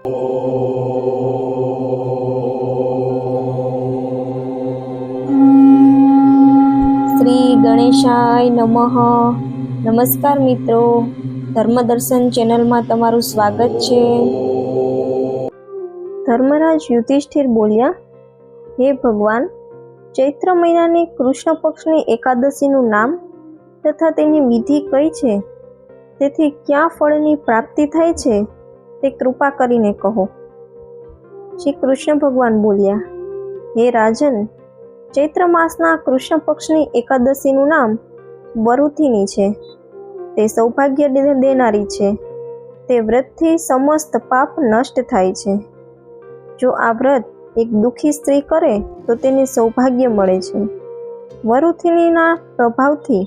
શ્રી ગણેશાય નમઃ. નમસ્કાર મિત્રો. ધર્મદર્શન ચેનલમાં તમારું સ્વાગત છે. ધર્મરાજ યુધિષ્ઠિર બોલ્યા, હે ભગવાન, ચૈત્ર મહિનાની કૃષ્ણ પક્ષની એકાદશીનું નામ તથા તેની વિધિ કઈ છે? તેથી ક્યાં ફળની પ્રાપ્તિ થાય છે? તે કૃપા કરીને કહો. શ્રી કૃષ્ણ ભગવાન બોલ્યા, હે રાજન, ચૈત્ર માસના કૃષ્ણ પક્ષની એકાદશીનું નામ વરુથિની છે. તે સૌભાગ્ય દેનારી છે. તે વ્રતથી સમસ્ત પાપ નષ્ટ થાય છે. જો આ વ્રત એક દુઃખી સ્ત્રી કરે, તો તેને સૌભાગ્ય મળે છે. વરુથિનીના પ્રભાવથી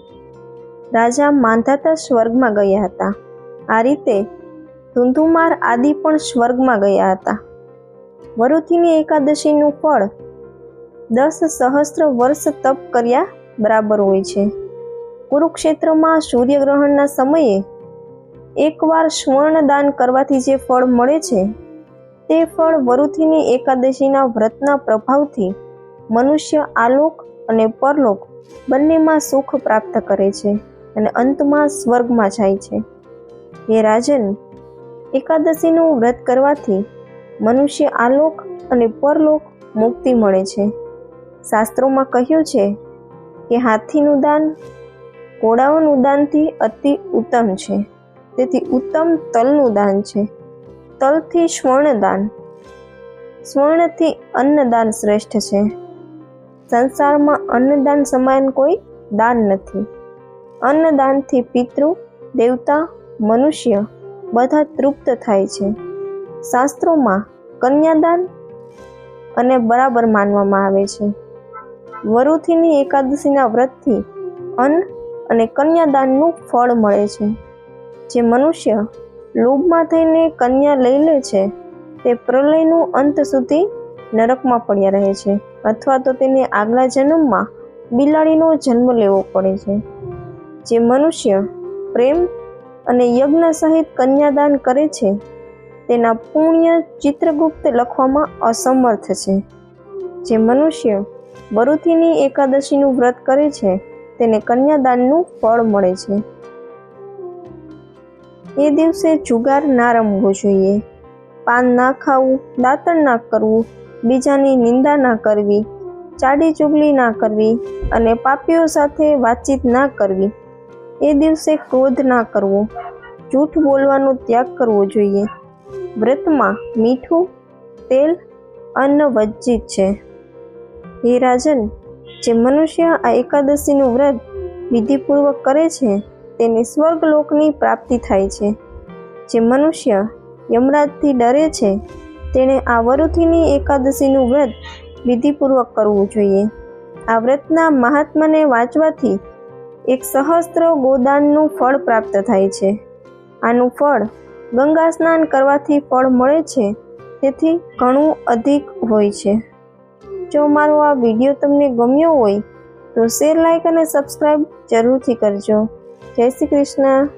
રાજા માંધાતા સ્વર્ગમાં ગયા હતા. આ રીતે ધુંધુમાર આદિ પણ સ્વર્ગમાં ગયા હતા. વરુથીની એકાદશીનું ફળ દસ સહસ્ત્ર વર્ષ તપ કર્યા બરાબર હોય છે. કુરુક્ષેત્રમાં સૂર્યગ્રહણના સમયે એકવાર સ્વર્ણ દાન કરવાથી જે ફળ મળે છે, તે ફળ વરુથીની એકાદશીના વ્રતના પ્રભાવથી મનુષ્ય આલોક અને પરલોક બંનેમાં સુખ પ્રાપ્ત કરે છે અને અંતમાં સ્વર્ગમાં જાય છે. હે રાજન એકાદશીનું વ્રત કરવાથી મનુષ્ય આલોક અને પરલોક મુક્તિ મળે છે. શાસ્ત્રોમાં કહ્યું છે કે હાથીનું દાન ઘોડાઓનું દાનથી અતિ ઉત્તમ છે. તેથી ઉત્તમ તલનું દાન છે. તલથી સ્વર્ણદાન. સ્વર્ણથી અન્નદાન શ્રેષ્ઠ છે. સંસારમાં અન્નદાન સમાન કોઈ દાન નથી. અન્નદાનથી પિતૃ, દેવતા, મનુષ્ય બધા તૃપ્ત થાય છે. શાસ્ત્રોમાં કન્યાદાન અને બરાબર માનવામાં આવે છે. વરુથીની એકાદશીના વ્રતથી અન્ન અને કન્યાદાનનું ફળ મળે છે. જે મનુષ્ય લોભમાં થઈને કન્યા લઈ લે છે, તે પ્રલયનું અંત સુધી નરકમાં પડ્યા રહે છે અથવા તો તેને આગલા જન્મમાં બિલાડીનો જન્મ લેવો પડે છે. જે મનુષ્ય પ્રેમ અને યજ્ઞ સહિત કન્યાદાન કરે છે, તેના પુણ્ય ચિત્રગુપ્ત લખવામાં અસમર્થ છે. જે મનુષ્ય બરુથીની એકાદશીનું વ્રત કરે છે, તેને કન્યાદાનનું ફળ મળે છે. એ દિવસે જુગાર ના રમવો જોઈએ. પાન ના ખાવું, દાંતણ ના કરવું, બીજાની નિંદા ના કરવી, ચાડી ચુગલી ના કરવી અને પાપીઓ સાથે વાતચીત ના કરવી એ દિવસે ક્રોધ ના કરવો. જૂઠ બોલવાનો ત્યાગ કરવો જોઈએ. વ્રતમાં મીઠું, તેલ અન્ન વજ્જિત છે. હે રાજન, જે મનુષ્ય આ એકાદશીનું વ્રત વિધિપૂર્વક કરે છે, તેને સ્વર્ગલોકની પ્રાપ્તિ થાય છે. જે મનુષ્ય યમરાજથી ડરે છે, તેણે આ વરુથીની એકાદશીનું વ્રત વિધિપૂર્વક કરવું જોઈએ. આ વ્રતના મહાત્માને વાંચવાથી એક સહસ્ત્ર ગોદાનનું ફળ પ્રાપ્ત થાય છે. આનું ફળ ગંગા સ્નાન કરવાથી ફળ મળે છે, તેથી ઘણું અધિક હોય છે. જો મારો આ વીડિયો તમને ગમ્યો હોય, તો શેર લાઇક અને સબસ્ક્રાઈબ જરૂરથી કરજો. જય શ્રી કૃષ્ણ.